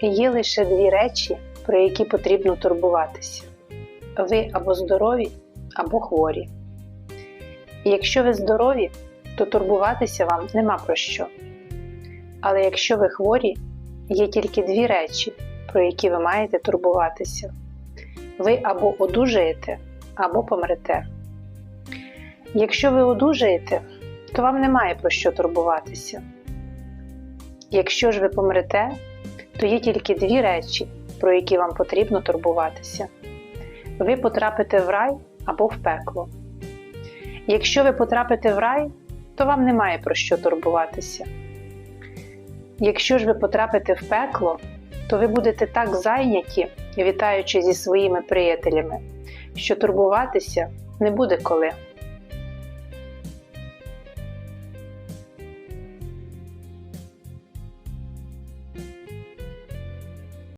Є лише дві речі, про які потрібно турбуватися. Ви або здорові, або хворі. І якщо ви здорові, то турбуватися вам нема про що. Але якщо ви хворі, є тільки дві речі, про які ви маєте турбуватися. Ви або одужаєте, або помрете. Якщо ви одужаєте, то вам немає про що турбуватися. Якщо ж ви помрете, то є тільки дві речі, про які вам потрібно турбуватися. Ви потрапите в рай або в пекло. Якщо ви потрапите в рай, то вам немає про що турбуватися. Якщо ж ви потрапите в пекло, то ви будете так зайняті, вітаючи зі своїми приятелями, що турбуватися не буде коли.